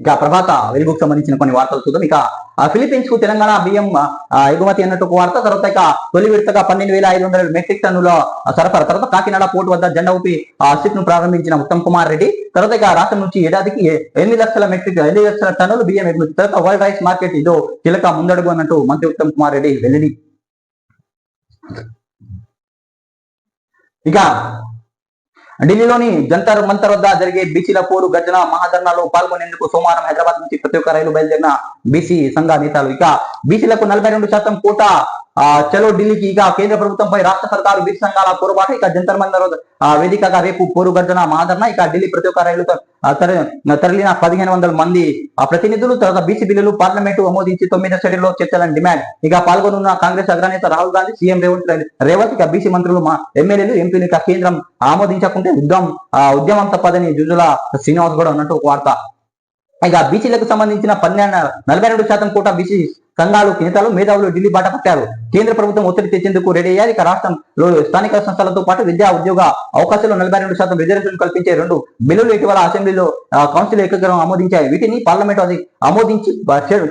ఇక ప్రభాత వెలుగుకు సంబంధించిన కొన్ని వార్తలు చూద్దాం. ఇక ఫిలిపీన్స్కు తెలంగాణ బియ్యం ఎగుమతి అన్నట్టు ఒక వార్త తర్వాత ఇక తొలి విడతగా పన్నెండు వేల ఐదు వందల మెట్రిక్ టన్నుల సరఫరా తర్వాత కాకినాడ పోర్టు వద్ద జెండా ఊపి ఆ షిప్ను ప్రారంభించిన ఉత్తమ్ కుమార్ రెడ్డి తర్వాత ఇక రాష్ట్రం నుంచి ఏడాదికి ఎనిమిది లక్షల మెట్రిక్ ఎనిమిది లక్షల టన్నులు బియ్యం ఎగుమతి తర్వాత వరల్డ్ రైస్ మార్కెట్ ఇదో కీలక ముందడుగు అన్నట్టు మంత్రి ఉత్తమ్ కుమార్ రెడ్డి వెళ్ళింది ఇక ఢిల్లీలోని జంతర్ మంతర్ వద్ద జరిగే బీసీల పోరు గర్జన మహాధర్నాలో పాల్గొనేందుకు సోమవారం హైదరాబాద్ నుంచి ప్రతి ఒక్క రైలు బయలుదేరిన బీసీ సంఘ నేతలు. ఇక బీసీలకు నలభై రెండు శాతం కోట ఆ, చలో ఢిల్లీకి ఇక కేంద్ర ప్రభుత్వంపై రాష్ట్ర సర్కారు బీసీ సంఘాల పోరుబాటు ఇక జంతర్ మందర్ వేదికగా రేపు పోరు గర్జన ఇక ఢిల్లీ ప్రతి ఒక్క రైలు తరలిన పదిహేను వందల మంది ఆ ప్రతినిధులు తర్వాత బీసీ బిల్లులు పార్లమెంటు ఆమోదించి తొమ్మిది సెటిల్లో చర్చలను డిమాండ్. ఇక పాల్గొనున్న కాంగ్రెస్ అగ్రనేత రాహుల్ గాంధీ సీఎం రేవంత్ రేవంత్ ఇక బీసీ మంత్రులు మా ఎమ్మెల్యేలు ఎంపీలు ఇక కేంద్రం ఆమోదించకుంటే ఉద్యమం ఉద్యమం తప్పదని జుజుల శ్రీనివాస్ కూడా ఉన్నట్టు ఒక వార్త. ఇక బీసీలకు సంబంధించిన పన్నెండు నలభై రెండు శాతం కోట బీసీ సంఘాలు నేతలు మేధావులు ఢిల్లీ బాట పట్టారు. కేంద్ర ప్రభుత్వం ఒత్తిడి తెచ్చేందుకు రెడీ అయ్యారు. ఇక రాష్ట్రంలో స్థానిక సంస్థలతో పాటు విద్యా ఉద్యోగ అవకాశాలు నలభై రెండు శాతం రిజర్వేషన్ కల్పించే రెండు బిల్లులు ఇటీవల అసెంబ్లీలో కౌన్సిల్ ఏకగ్రహం ఆమోదించాయి. వీటిని పార్లమెంట్ అది ఆమోదించి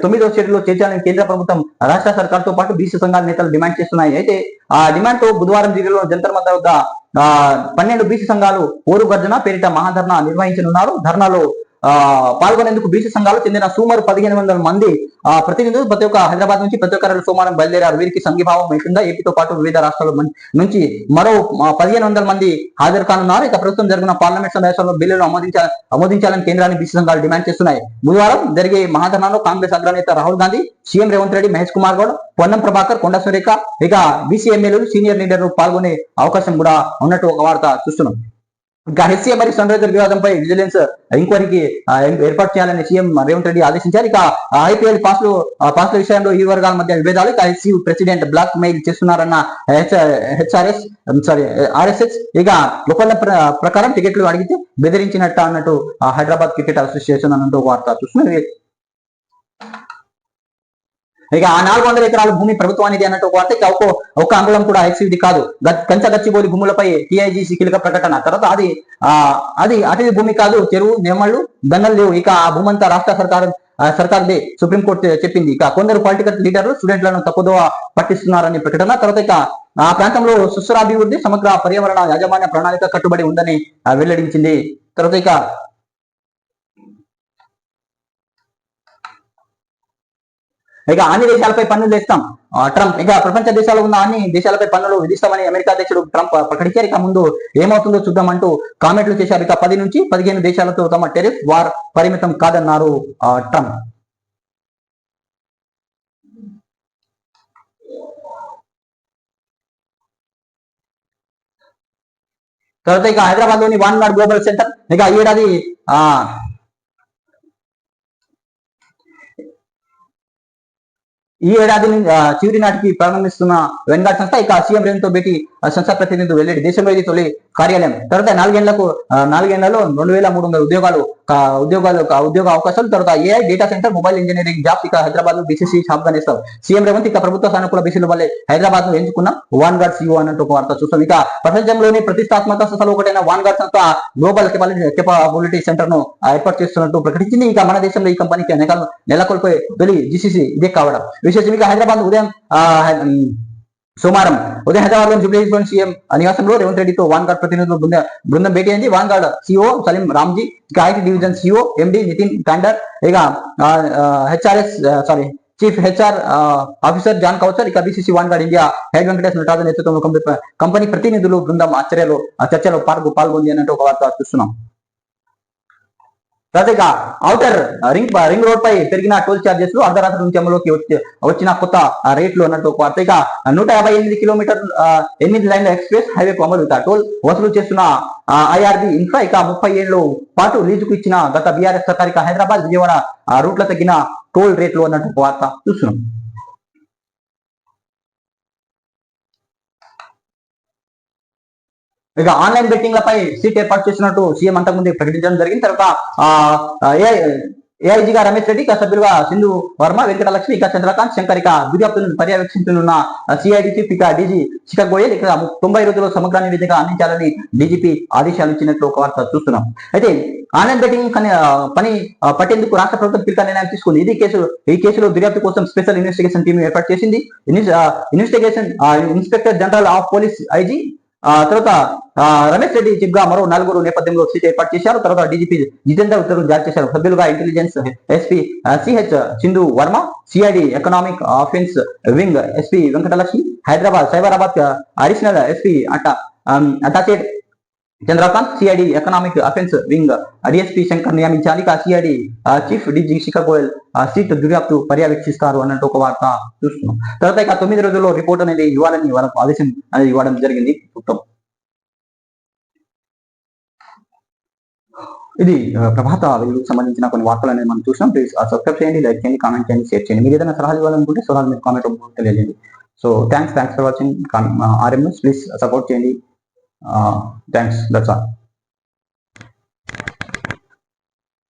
తొమ్మిదో షెడ్యూల్లో చేర్చాలని కేంద్ర ప్రభుత్వం రాష్ట్ర సర్కార్తో పాటు బీసీ సంఘాల నేతలు డిమాండ్ చేస్తున్నాయి. అయితే ఆ డిమాండ్తో బుధవారం ఢిల్లీలో జంతర్ మంతర్ వద్ద ఆ, పన్నెండు బీసీ సంఘాలు ఓరు గర్జన పేరిట మహాధర్నా నిర్వహించనున్నారు. ధర్నాలో పాల్గొనేందుకు బీసీ సంఘాలు చెందిన సుమారు పదిహేను వందల మంది ఆ ప్రతినిధులు ప్రతి ఒక్క హైదరాబాద్ నుంచి ప్రతి ఒక్కరు సోమవారం బయలుదేరారు. వీరికి సంఘీభావం లేకుండా ఏపీతో పాటు వివిధ రాష్ట్రాల నుంచి మరో పదిహేను వందల మంది హాజరు కానున్నారు ఇక ప్రస్తుతం జరిగిన పార్లమెంట్ సమావేశంలో బిల్లును ఆమోదించాలి ఆమోదించాలని కేంద్రాన్ని బీసీ సంఘాలు డిమాండ్ చేస్తున్నాయి. బుధవారం జరిగే మహాధర్నాలో కాంగ్రెస్ అగ్రనేత రాహుల్ గాంధీ సీఎం రేవంత్ రెడ్డి మహేష్ కుమార్ గౌడ్ పొన్నం ప్రభాకర్ కొండ సురేఖ ఇక బీసీ ఎమ్మెల్యేలు సీనియర్ లీడర్లు పాల్గొనే అవకాశం కూడా ఉన్నట్టు ఒక వార్త చూస్తున్నాం. ఇంకా హెచ్సీఏ మరియు సన్ రైజర్ వివాదంపై విజిలెన్స్ ఎంక్వైరీకి ఏర్పాటు చేయాలని సీఎం రేవంత్ రెడ్డి ఆదేశించారు. ఇక ఐపీఎల్ పాస్లు పాస్ల విషయంలో ఈ వర్గాల మధ్య విభేదాలు. ఇక హెచ్సీ ప్రెసిడెంట్ బ్లాక్ మెయిల్ చేస్తున్నారన్న హెచ్ఆర్ఎస్ సారీ ఆర్ఎస్ఎస్. ఇక ఒప్పంద ప్రకారం టికెట్లు అడిగితే బెదిరించినట్టు అన్నట్టు హైదరాబాద్ క్రికెట్ అసోసియేషన్ అన్నట్టు వార్త చూస్తున్నారు ఇక ఆ నాలుగు వందల ఎకరాల భూమి ప్రభుత్వానికి అన్నట్టు ఒక వార్త అంగుళం కూడా ఎక్స్ది కాదు. కంచ గచ్చిబోలి భూములపై టీఐజీసీ కీలక ప్రకటన. తర్వాత అది ఆ అది అటవీ భూమి కాదు చెరువు నెమ్మళ్ళు దండలు లేవు. ఇక ఆ భూమంతా రాష్ట్ర సర్కారం సర్కార్దే సుప్రీంకోర్టు చెప్పింది. ఇక కొందరు పొలిటికల్ లీడర్లు స్టూడెంట్లను తప్పుదోవ పట్టిస్తున్నారని ప్రకటన. తర్వాత ఇక ఆ ప్రాంతంలో సుస్థిరాభివృద్ధి సమగ్ర పర్యావరణ యాజమాన్య ప్రణాళిక కట్టుబడి ఉందని వెల్లడించింది. తర్వాత ఇక ఇక అన్ని దేశాలపై పన్నులు వేస్తాం. ఆ, ట్రంప్ ఇక ప్రపంచ దేశాలు ఉన్న అన్ని దేశాలపై పన్నులు విధిస్తామని అమెరికా అధ్యక్షుడు ట్రంప్ ప్రకటించారు. ఇక ముందు ఏమవుతుందో చూద్దాం అంటూ కామెంట్లు చేశారు. ఇక పది నుంచి పదిహేను దేశాలతో తమ టెరిఫ్ వార్ పరిమితం కాదన్నారు ట్రంప్. తర్వాత ఇక హైదరాబాద్లోని వాన్ గార్డ్ గ్లోబల్ సెంటర్ ఇక ఈ ఏడాది ఈ ఏడాది చివరి నాటికి ప్రారంభిస్తున్న వెన్గార్డ్ సంస్థ ఇక సీఎం రేవంత్తో భేటీ సంస్థ ప్రతినిధులు వెల్లడి దేశంలో ఇది తొలి కార్యాలయం. తర్వాత నాలుగేళ్ళకు నాలుగేళ్ళలో రెండు వేల మూడు వందల ఉద్యోగాలు ఉద్యోగాలు ఉద్యోగ అవకాశాలు తర్వాత AI data centre mobile engineering jobs ఇక హైదరాబాద్లో బీసీసీ షాప్ నేస్తారు సీఎం రేవంత్ ఇక ప్రభుత్వ సానుకూల బీసీల వల్లే హైదరాబాద్ను ఎంచుకున్న వాన్ గార్డ్ సీఓ అన్నట్టు ఒక వార్త చూస్తాం. ఇక ప్రపంచంలోని ప్రతిష్టాత్మక సంస్థలు ఒకటైన వాన్ గార్డ్ సంస్థ గ్లోబల్ కెపాబిలిటీ సెంటర్ను ఏర్పాటు చేస్తున్నట్టు ప్రకటించింది. ఇక మన దేశంలో ఈ కంపెనీకి నెల నెలకొల్పే తొలి జీసీసీ ఇదే కావడం. విశేషం ఇక హైదరాబాద్ ఉదయం ఆ, హై- ఉమ్, సోమవారం ఉదయం హైదరాబాద్లోని సీఎం నివాసంలో రేవంత్ రెడ్డితో వాన్ గార్డ్ ప్రతినిధులు బృంద బృందం భేటీ అయింది. Vanguard C O Salim Ramji ఇక IT division C O MD Nitin Tandon ఇక HRS sorry chief HR officer John Kausar ఇక BCC Vanguard India head Venkatesh Natarajan నేతృత్వంలో కంపెనీ- ప్రతినిధులు బృందం ఆశ్చర్యలో చర్చలో పాల్గొంది అన్నట్టు ఒక వార్త చూస్తున్నాం. తాజాగా ఔటర్ రింగ్ రింగ్ రోడ్ పై పెరిగిన టోల్ చార్జెస్ అర్ధరాత్రి నుంచి అమలులోకి వచ్చి- వచ్చిన కొత్త రేట్లు అన్నట్టు ఒక వార్త నూట యాభై ఎనిమిది కిలోమీటర్ ఎనిమిది లైన్ల ఎక్స్ప్రెస్ హైవే అమలు టోల్ వసూలు చేస్తున్న ఐఆర్బి ఇన్ఫ్రా ఇక ముప్పై ఏళ్ళు పాటు లీజుకు ఇచ్చిన గత బీఆర్ఎస్ సర్కార్ హైదరాబాద్ విజయవాడ రూట్ల తగ్గిన టోల్ రేట్లు అన్నట్టు ఒక వార్త చూస్తున్నాం. ఇక ఆన్లైన్ బెట్టింగ్ లపై సీట్ ఏర్పాటు చేసినట్టు సీఎం అంతకుముందు ప్రకటించడం జరిగింది. తర్వాత ఏఐజీగా రమేష్ రెడ్డి ఇక సభ్యులుగా సింధు వర్మ వెంకటలక్ష్మి ఇక చంద్రకాంత్ శంకర్ ఇక దర్యాప్తులను పర్యవేక్షించనున్న సిఐడి చీఫ్ ఇక డీజీ శిఖర్ గోయల్ ఇక తొంభై రోజుల్లో సమగ్ర నివేదిక అందించాలని డీజీపీ ఆదేశాలు ఇచ్చినట్లు ఒక వార్త చూస్తున్నాం. అయితే ఆన్లైన్ బెట్టింగ్ పని పట్టేందుకు రాష్ట్ర ప్రభుత్వం కీలక నిర్ణయం తీసుకుంది. ఇది కేసు ఈ కేసులో దర్యాప్తు కోసం స్పెషల్ ఇన్వెస్టిగేషన్ టీం ఏర్పాటు చేసింది. Investigation inspector general of police IG తర్వాత రమేష్ రెడ్డి చీఫ్గా మరో నలుగురు నేపథ్యంలో సీట్ ఏర్పాటు చేశారు. తర్వాత డీజీపీ జితేందర్ ఉత్తర్వులు జారీ చేశారు. సభ్యులుగా intelligence SP CH Sindhu Varma CID economic offence wing SP Venkatalakshmi Hyderabad Cyberabad additional SP అట attached Chandrakant CID economic offence wing DSP Shankar నియమించాలి ఇక CID chief DG Shikhar Goyal SIT దర్యాప్తు పర్యవేక్షిస్తారు అన్నట్టు ఒక వార్త చూస్తున్నాం. తర్వాత ఇక తొమ్మిది రోజుల్లో రిపోర్ట్ అనేది ఇవ్వాలని వాళ్ళకు ఆదేశం అనేది ఇవ్వడం జరిగింది. ప్రభుత్వం ఇది ప్రభాత వెలుగుకు సంబంధించిన కొన్ని వార్తలు అనేది మనం చూసినాం. ప్లీజ్ సబ్స్క్రైబ్ uh, చేయండి లైక్ చేయండి కామెంట్ చేయండి షేర్ చేయండి. మీరు ఏదైనా సలహాలు ఇవ్వాలనుకుంటే సలహాలు మీరు కామెంట్ తెలియజేయండి. So thanks thanks for watching RMS please support చేయండి. Uh, thanks. That's all.